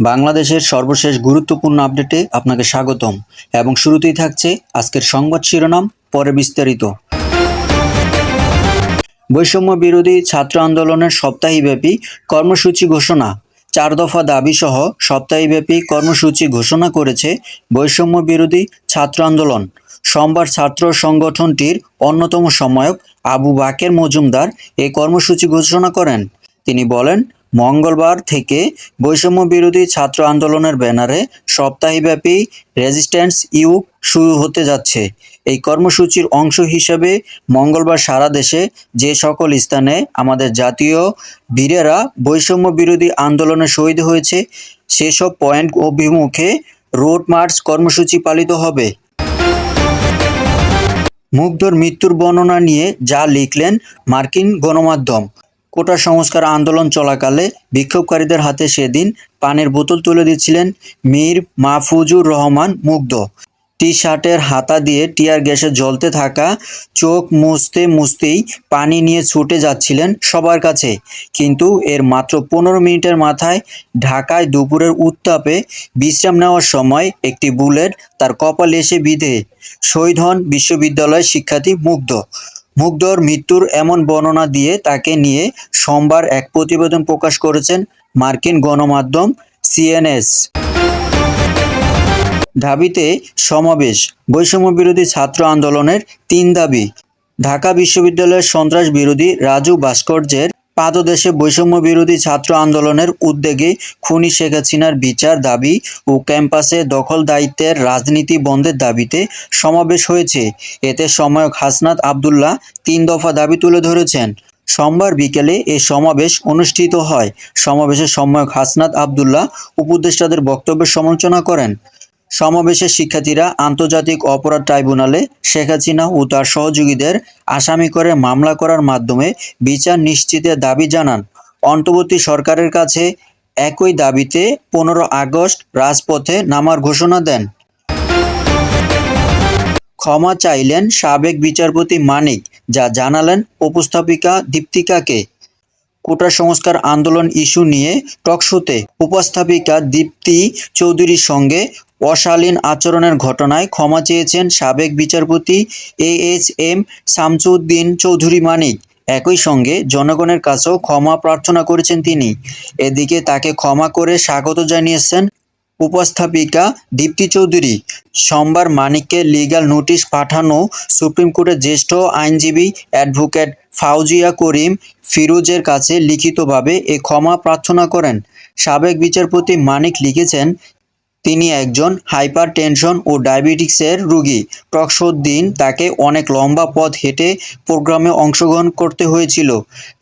বাংলাদেশের সর্বশেষ গুরুত্বপূর্ণ আপডেটে আপনাকে স্বাগতম এবং শুরুতেই থাকছে আজকের সংবাদ শিরোনাম, পরে বিস্তারিত। বৈষম্য বিরোধী ছাত্র আন্দোলনের সপ্তাহীব্যাপী কর্মসূচি ঘোষণা। চার দফা দাবি সহ সপ্তাহীব্যাপী কর্মসূচি ঘোষণা করেছে বৈষম্য বিরোধী ছাত্র আন্দোলন। সোমবার ছাত্র সংগঠনটির অন্যতম সহায়ক আবু বাকের মজুমদার এই কর্মসূচি ঘোষণা করেন। তিনি বলেন মঙ্গলবার থেকে বৈষম্য বিরোধী ছাত্র আন্দোলনের ব্যানারে সপ্তাহব্যাপী রেজিস্ট্যান্স ইউ শুরু হতে যাচ্ছে। এই কর্মসূচির অংশ হিসেবে মঙ্গলবার সারা দেশে যে সকল স্থানে আমাদের জাতীয় বীরেরা বৈষম্য বিরোধী আন্দোলনে শহীদ হয়েছে, সেসব পয়েন্ট অভিমুখে রোড মার্চ কর্মসূচি পালিত হবে। মুগ্ধর মৃত্যুর বর্ণনা নিয়ে যা লিখলেন মার্কিন গণমাধ্যম। কোটা সংস্কার আন্দোলন চলাকালে বিক্ষোভকারীদের হাতে সেদিন পানির বোতল তুলে দিচ্ছিলেন মীর মাহফুজুর রহমান মুগ্ধ। টি শার্টের হাতা দিয়ে টিয়ার গ্যাসে জ্বলতে থাকা চোখ মুছতে মুছতেই পানি নিয়ে ছুটে যাচ্ছিলেন সবার কাছে। কিন্তু এর মাত্র পনেরো মিনিটের মাথায় ঢাকায় দুপুরের উত্তাপে বিশ্রাম নেওয়ার সময় একটি বুলেট তার কপালে এসে বিধে। শহীদ হন বিশ্ববিদ্যালয়ের শিক্ষার্থী মুগ্ধ। মুগ্ধর মৃত্যুর এমন বর্ণনা দিয়ে তাকে নিয়ে সোমবার এক প্রতিবেদন প্রকাশ করেছেন মার্কিন গণমাধ্যম সিএনএস। দাবিতে সমাবেশ বৈষম্য বিরোধী ছাত্র আন্দোলনের তিন দাবি। ঢাকা বিশ্ববিদ্যালয়ের সন্ত্রাস বিরোধী রাজু ভাস্কর্যের পাদদেশে বৈষম্য বিরোধী ছাত্র আন্দোলনের উদ্যোগে খুনি শেখ হাসিনার বিচার দাবি ও ক্যাম্পাসে দখল দায়িত্বের রাজনীতি বন্ধের দাবিতে সমাবেশ হয়েছে। এতে সময়ক হাসনাত আবদুল্লাহ তিন দফা দাবি তুলে ধরেছেন। সোমবার বিকেলে এ সমাবেশ অনুষ্ঠিত হয়। সমাবেশে সম্মায়ক হাসনাত আবদুল্লাহ উপদেষ্টাদের বক্তব্যের সমালোচনা করেন। সমাবেশে শিক্ষার্থীরা আন্তর্জাতিক অপরাধ ট্রাইব্যুনালে শেখ হাসিনা ও তার সহযোগীদের আসামি করে মামলা করার মাধ্যমে বিচার নিশ্চিতের দাবি জানান। অন্তর্বর্তী সরকারের কাছে একই দাবিতে পনেরো আগস্ট রাজপথে নামার ঘোষণা দেন। ক্ষমা চাইলেন সাবেক বিচারপতি মানিক, যা জানালেন উপস্থাপিকা দীপ্তিকাকে। কোটা সংস্কার আন্দোলন ইস্যু নিয়ে টকশোতে উপস্থাপিকা দীপ্তি চৌধুরীর সঙ্গে অশালীন আচরণের ঘটনায় ক্ষমা চেয়েছেন সাবেক বিচারপতি A H M Shamsuddin Chowdhury Manik. একই সঙ্গে জনগণের কাছেও ক্ষমা প্রার্থনা করেছেন তিনি। এদিকে তাকে ক্ষমা করে স্বাগত জানিয়েছেন উপস্থাপিকা দীপ্তি চৌধুরী। সোমবার মানিককে লিগ্যাল নোটিশ পাঠানো সুপ্রিম কোর্টের জ্যেষ্ঠ আইনজীবী অ্যাডভোকেট ফাউজিয়া করিম ফিরোজের কাছে লিখিতভাবে এ ক্ষমা প্রার্থনা করেন। সাবেক বিচারপতি মানিক লিখেছেন তিনি একজন হাইপার টেনশন ও ডায়াবেটিক্সের রোগী। টকশোর দিন তাকে অনেক লম্বা পথ হেঁটে প্রোগ্রামে অংশগ্রহণ করতে হয়েছিল,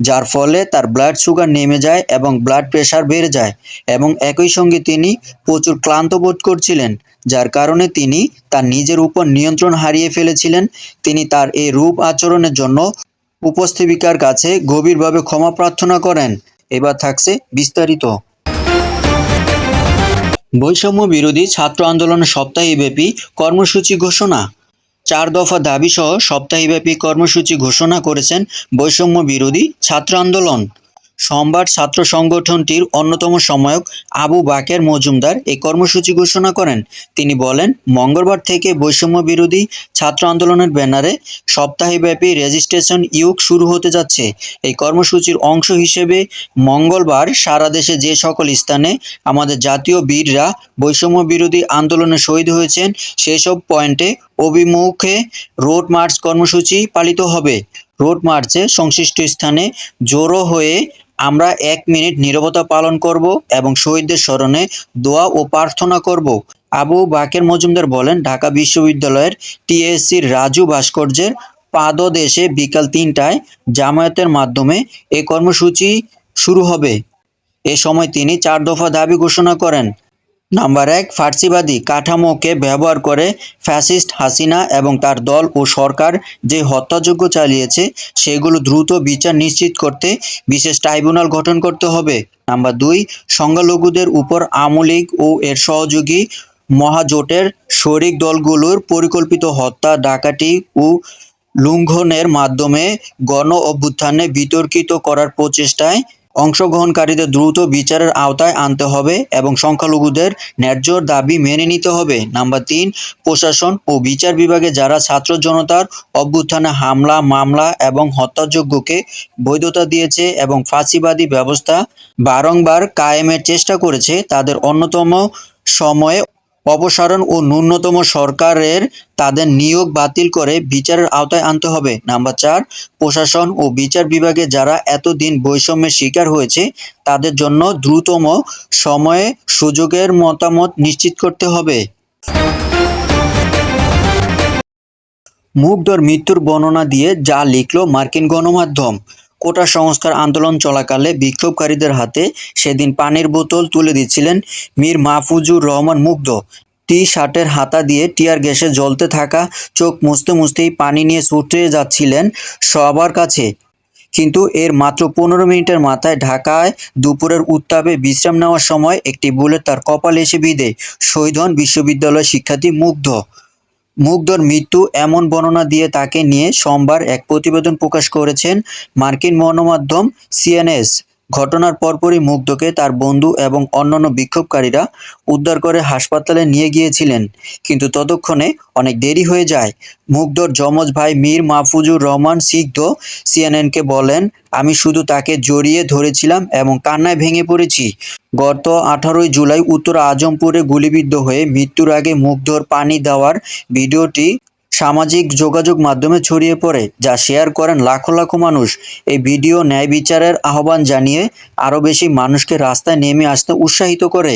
যার ফলে তার ব্লাড সুগার নেমে যায় এবং ব্লাড প্রেশার বেড়ে যায় এবং একই সঙ্গে তিনি প্রচুর ক্লান্ত বোধ করছিলেন, যার কারণে তিনি তার নিজের উপর নিয়ন্ত্রণ হারিয়ে ফেলেছিলেন। তিনি তার এই রূপ আচরণের জন্য উপস্থাপিকার কাছে গভীরভাবে ক্ষমা প্রার্থনা করেন। এবার থাকছে বিস্তারিত। বৈষম্য বিরোধী ছাত্র আন্দোলন সপ্তাহীব্যাপী কর্মসূচি ঘোষণা। চার দফা দাবিসহ সপ্তাহীব্যাপী কর্মসূচি ঘোষণা করেছেন বৈষম্য বিরোধী ছাত্র আন্দোলন। সোমবার ছাত্র সংগঠনটির অন্যতম সহায়ক আবু বাকের মজুমদার এই কর্মসূচি ঘোষণা করেন। তিনি বলেন, মঙ্গলবার থেকে বৈষম্য বিরোধী ছাত্র আন্দোলনের ব্যানারে সপ্তাহব্যাপী রেজিস্ট্রেশন ইউক শুরু হতে যাচ্ছে। এই কর্মসূচির অংশ হিসেবে মঙ্গলবার সারা দেশে যে সকল স্থানে আমাদের জাতীয় বীররা বৈষম্য বিরোধী আন্দোলনে শহীদ হয়েছেন, সেসব পয়েন্টে অভিমুখে রোড মার্চ কর্মসূচি পালিত হবে। রোড মার্চে সংশ্লিষ্ট স্থানে জড়ো হয়ে আমরা এক মিনিট নিরবতা পালন করব এবং শহীদদের স্মরণে দোয়া ও প্রার্থনা করব। আবু বাকের মজুমদার বলেন, ঢাকা বিশ্ববিদ্যালয়ের টিএসসির রাজু ভাস্কর্যের পাদদেশে বিকাল তিনটায় জামায়াতের মাধ্যমে এ কর্মসূচি শুরু হবে। এ সময় তিনি চার দফা দাবি ঘোষণা করেন। নাম্বার এক, ফার্সিবাদী কাঠামোকে ব্যবহার করে ফ্যাসিস্ট হাসিনা এবং তার দল ও সরকার যে হত্যাযজ্ঞ চালিয়েছে, সেগুলো দ্রুত বিচার নিশ্চিত করতে বিশেষ ট্রাইব্যুনাল গঠন করতে হবে। নাম্বার দুই, সংখ্যালঘুদের উপর আওয়ামী লীগ ও এর সহযোগী মহাজোটের শরিক দলগুলোর পরিকল্পিত হত্যা, ডাকাতি ও লুণ্ঠনের মাধ্যমে গণ অভ্যুত্থানে বিতর্কিত করার প্রচেষ্টায় অংশগ্রহণকারীদের দ্রুত বিচারের আওতায় আনতে হবে এবং সংখ্যালঘুদের ন্যায্য দাবি মেনে নিতে হবে। নাম্বার তিন, প্রশাসন ও বিচার বিভাগে যারা ছাত্র জনতার অভ্যুত্থানে হামলা, মামলা এবং হত্যাযজ্ঞকে বৈধতা দিয়েছে এবং ফাঁসিবাদী ব্যবস্থা বারংবার কায়েমের চেষ্টা করেছে, তাদের অন্যতম সময়ে অপসারণ ও ন্যূনতম সরকারের তাদের নিয়োগ বাতিল করে বিচারের আওতায় আনতে হবে। নাম্বার চার, প্রশাসন ও বিচার বিভাগে যারা এতদিন বৈষম্যের শিকার হয়েছে, তাদের জন্য দ্রুততম সময়ে সুযোগের মতামত নিশ্চিত করতে হবে। মুগ্ধর মৃত্যুর বর্ণনা দিয়ে যা লিখল মার্কিন গণমাধ্যম। কোটা সংস্কার আন্দোলন চলাকালে বিক্ষোভকারীদের হাতে সেদিন পানির বোতল তুলে দিচ্ছিলেন মীর মাহফুজুর রহমান মুগ্ধ। টি শার্টের হাতা দিয়ে টিয়ার গ্যাসে জ্বলতে থাকা চোখ মুছতে মুছতেই পানি নিয়ে ছুটে যাচ্ছিলেন সবার কাছে। কিন্তু এর মাত্র পনেরো মিনিটের মাথায় ঢাকায় দুপুরের উত্তাপে বিশ্রাম নেওয়ার সময় একটি বুলেট তার কপালে এসে বিঁধে। শহীদ হন বিশ্ববিদ্যালয়ের শিক্ষার্থী মুগ্ধ। মুগ্ধর মৃত্যু এমন বর্ণনা দিয়ে তাকে নিয়ে সোমবার এক প্রতিবেদন প্রকাশ করেছেন মার্কিন গণমাধ্যম সিএনএস। ঘটনার পরপরই মুগ্ধকে তার বন্ধু এবং অন্যান্য বিক্ষোভকারীরা উদ্ধার করে হাসপাতালে নিয়ে গিয়েছিলেন। কিন্তু ততক্ষণে অনেক দেরি হয়ে যায়। মুগ্ধর যমজ ভাই মীর মাহফুজুর রহমান সিগ্ধ সিএনএনকে বলেন, আমি শুধু তাকে জড়িয়ে ধরেছিলাম এবং কান্নায় ভেঙে পড়েছি। গত আঠারোই জুলাই উত্তর আজমপুরে গুলিবিদ্ধ হয়ে মৃত্যুর আগে মুগ্ধর পানি দেওয়ার ভিডিওটি সামাজিক যোগাযোগ মাধ্যমে ছড়িয়ে পড়ে, যা শেয়ার করেন লাখো লাখো মানুষ। এই ভিডিও ন্যায় বিচারের আহ্বান জানিয়ে আরও বেশি মানুষকে রাস্তায় নেমে আসতে উৎসাহিত করে।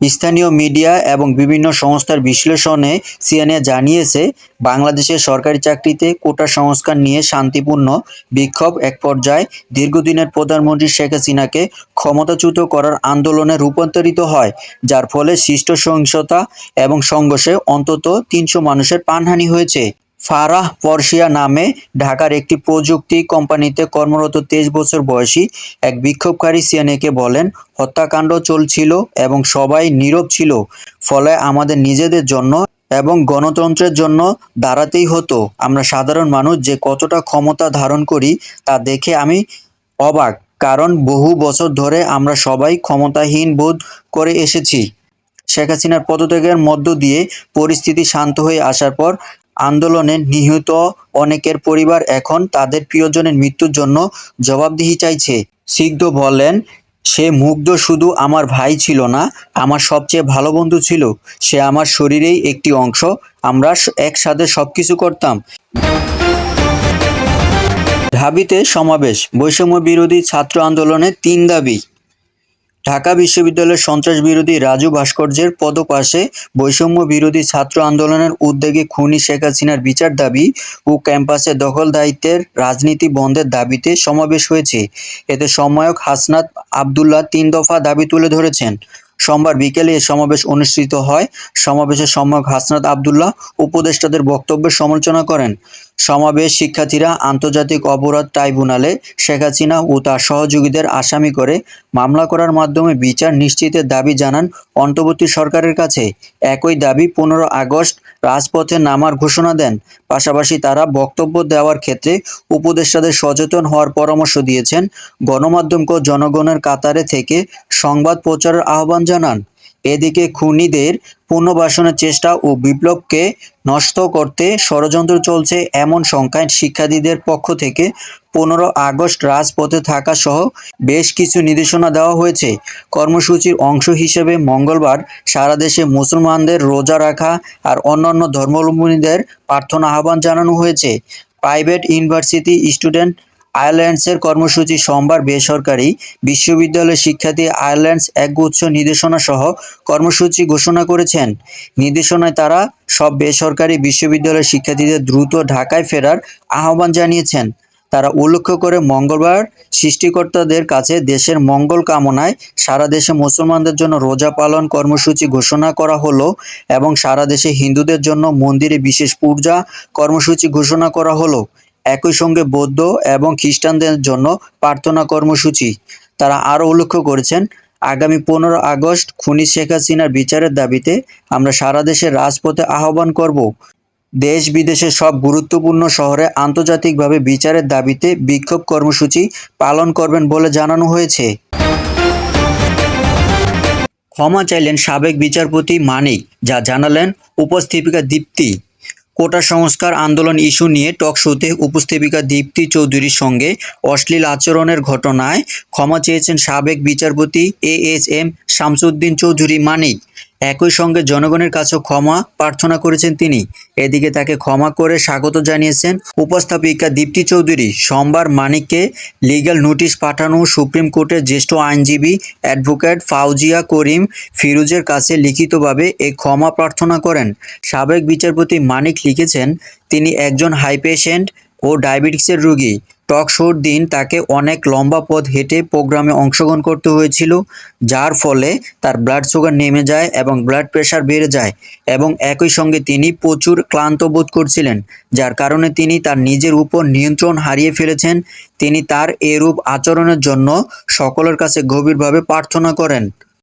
স্থানীয় মিডিয়া এবং বিভিন্ন সংস্থার বিশ্লেষণে সিএনএ জানিয়েছে, বাংলাদেশের সরকারি চাকরিতে কোটা সংস্কার নিয়ে শান্তিপূর্ণ বিক্ষোভ এক পর্যায়ে দীর্ঘদিনের প্রধানমন্ত্রী শেখ হাসিনাকে ক্ষমতাচ্যুত করার আন্দোলনে রূপান্তরিত হয়, যার ফলে সৃষ্ট সহিংসতা এবং সংঘর্ষে অন্তত তিনশো মানুষের প্রাণহানি হয়েছে। ফারাহ পরশিয়া নামে ঢাকার একটি প্রযুক্তি কোম্পানিতে কর্মরত তেইশ বছর বয়সী এক বিক্ষোভকারী সিএনএকে বলেন, হত্যাকাণ্ড চলছিল এবং সবাই নীরব ছিল। ফলে আমাদের নিজেদের জন্য এবং গণতন্ত্রের জন্য দাঁড়াতেই হতো। আমরা সাধারণ মানুষ যে কতটা ক্ষমতা ধারণ করি তা দেখে আমি অবাক, কারণ বহু বছর ধরে আমরা সবাই ক্ষমতাহীন বোধ করে এসেছি। শেখ হাসিনার পদত্যাগের মধ্য দিয়ে পরিস্থিতি শান্ত হয়ে আসার পর আন্দোলনে নিহত অনেকের পরিবার এখন তাদের প্রিয়জনের মৃত্যুর জন্য জবাবদিহি চাইছে। সিদ্ধ বলেন, সে মুগ্ধ শুধু আমার ভাই ছিল না, আমার সবচেয়ে ভালো বন্ধু ছিল। সে আমার শরীরেই একটি অংশ। আমরা একসাথে সবকিছু করতাম। ঢাবিতে সমাবেশ। বৈষম্য বিরোধী ছাত্র আন্দোলনের তিন দাবি। ঢাকা বিশ্ববিদ্যালয়ের সন্ত্রাস বিরোধী রাজু ভাস্কর্যের পদপাশে বৈষম্য বিরোধী ছাত্র আন্দোলনের উদ্যোগে খুনি শেখ হাসিনার বিচার দাবি ও ক্যাম্পাসে দখল দায়িত্বের রাজনীতি বন্ধের দাবিতে সমাবেশ হয়েছে। এতে সময়ক হাসনাত আবদুল্লাহ তিন দফা দাবি তুলে ধরেছেন। সোমবার বিকেলে এ সমাবেশ অনুষ্ঠিত হয়। সমাবেশে সম্যক হাসনাত আবদুল্লাহ উপদেষ্টাদের বক্তব্যের সমালোচনা করেন। সমাবেশ শিক্ষার্থীরা আন্তর্জাতিক অপরাধ ট্রাইব্যুনালে শেখ হাসিনা ও তার সহযোগীদের আসামি করে মামলা করার মাধ্যমে বিচার নিশ্চিতের দাবি জানান অন্তর্বর্তী সরকারের কাছে। একই দাবি পনেরো আগস্ট রাজপথে নামার ঘোষণা দেন। পাশাপাশি তারা বক্তব্য দেওয়ার ক্ষেত্রে উপদেষ্টাদের সচেতন হওয়ার পরামর্শ দিয়েছেন। গণমাধ্যমকে জনগণের কাতারে থেকে সংবাদ প্রচারের আহ্বান জানান। এদিকে খুনিদের পুনর্বাসনের চেষ্টা ও বিপ্লবকে নষ্ট করতে ষড়যন্ত্র চলছে এমন সংখ্যায় শিক্ষার্থীদের পক্ষ থেকে পনেরো আগস্ট রাজপথে থাকা সহ বেশ কিছু নির্দেশনা দেওয়া হয়েছে। কর্মসূচির অংশ হিসেবে মঙ্গলবার সারা দেশে মুসলমানদের রোজা রাখা আর অন্যান্য ধর্মাবলম্বীদের প্রার্থনা আহ্বান জানানো হয়েছে। প্রাইভেট ইউনিভার্সিটি স্টুডেন্ট আয়ারল্যান্ডসের কর্মসূচি সোমবার বেসরকারি বিশ্ববিদ্যালয়ের শিক্ষার্থী আয়ারল্যান্ডস একগুচ্ছ নির্দেশনা সহ কর্মসূচি ঘোষণা করেছেন। নির্দেশনায় তারা সব বেসরকারি বিশ্ববিদ্যালয়ের শিক্ষার্থীদের দ্রুত ঢাকায় ফেরার আহ্বান জানিয়েছেন। তারা উল্লেখ করে, মঙ্গলবার সৃষ্টিকর্তাদের কাছে দেশের মঙ্গল কামনায় সারা দেশে মুসলমানদের জন্য রোজা পালন কর্মসূচি ঘোষণা করা হলো এবং সারা দেশে হিন্দুদের জন্য মন্দিরে বিশেষ পূজা কর্মসূচি ঘোষণা করা হলো। একই সঙ্গে বৌদ্ধ এবং খ্রিস্টানদের জন্য প্রার্থনা কর্মসূচি। তারা আরও উল্লেখ করেছেন, আগামী পনেরো আগস্ট খুনি শেখ হাসিনার বিচারের দাবিতে আমরা সারা দেশে রাজপথে আহ্বান করব। দেশ বিদেশের সব গুরুত্বপূর্ণ শহরে আন্তর্জাতিকভাবে বিচারের দাবিতে বিক্ষোভ কর্মসূচি পালন করবেন বলে জানানো হয়েছে। ক্ষমা চাইলেন সাবেক বিচারপতি মানিক, যা জানালেন উপস্থাপিকা দীপ্তি। কোটা সংস্কার আন্দোলন ইস্যু নিয়ে টকশোতে উপস্থাপিকা দীপ্তি চৌধুরীর সঙ্গে অশ্লীল আচরণের ঘটনায় ক্ষমা চেয়েছেন সাবেক বিচারপতি A S M Shamsuddin Chowdhury Manik. একই সঙ্গে জনগণের কাছেও ক্ষমা প্রার্থনা করেছেন তিনি। এদিকে তাকে ক্ষমা করে স্বাগত জানিয়েছেন উপস্থাপিকা দীপ্তি চৌধুরী। সোমবার মানিককে লিগ্যাল নোটিশ পাঠানো সুপ্রিম কোর্টের জ্যেষ্ঠ আইনজীবী অ্যাডভোকেট ফাউজিয়া করিম ফিরোজের কাছে লিখিতভাবে এই ক্ষমা প্রার্থনা করেন। সাবেক বিচারপতি মানিক লিখেছেন, তিনি একজন হাই পেশেন্ট ও ডায়াবেটিক্সের রোগী। টক শোর দিন তাকে অনেক লম্বা পথ হেঁটে প্রোগ্রামে অংশগ্রহণ করতে হয়েছিল, যার ফলে তার ব্লাড সুগার নেমে যায় এবং ব্লাড প্রেশার বেড়ে যায় এবং একই সঙ্গে তিনি প্রচুর ক্লান্ত বোধ করছিলেন, যার কারণে তিনি তার নিজের উপর নিয়ন্ত্রণ হারিয়ে ফেলেছেন। তিনি তার এরূপ আচরণের জন্য সকলের কাছে গভীরভাবে প্রার্থনা করেন।